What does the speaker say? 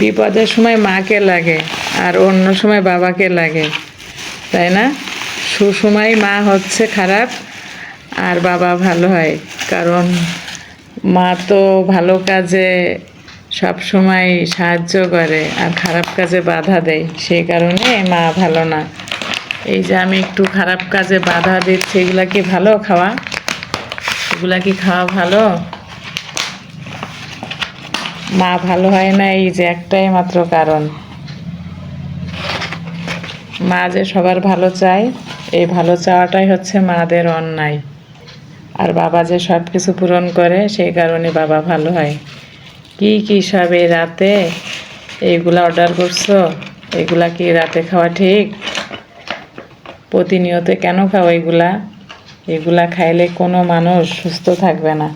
বিপদের সময় মাকে লাগে আর অন্য সময় বাবাকে লাগে, তাই না? সুসময় মা হচ্ছে খারাপ আর বাবা ভালো হয়, কারণ মা তো ভালো কাজে সব সময় সাহায্য করে আর খারাপ কাজে বাধা দেয়, সেই কারণে মা ভালো না। এই যে আমি একটু খারাপ কাজে বাধা দিচ্ছি, এগুলা কি ভালো খাওয়া? এগুলা কি খাওয়া ভালো? মা ভালো হয় না, এই যে একটাই মাত্র কারণ। মা যে সবার ভালো চায়, এই ভালো চাওয়াটাই হচ্ছে মাদের অন্যায়। আর বাবা যে সব কিছু পূরণ করে, সেই কারণে বাবা ভালো হয়। কি কি সব এই রাতে? এইগুলা অর্ডার করছ? এগুলা কি রাতে খাওয়া ঠিক? প্রতিনিয়ত কেন খাও এগুলা? এগুলা খাইলে কোনো মানুষ সুস্থ থাকবে না।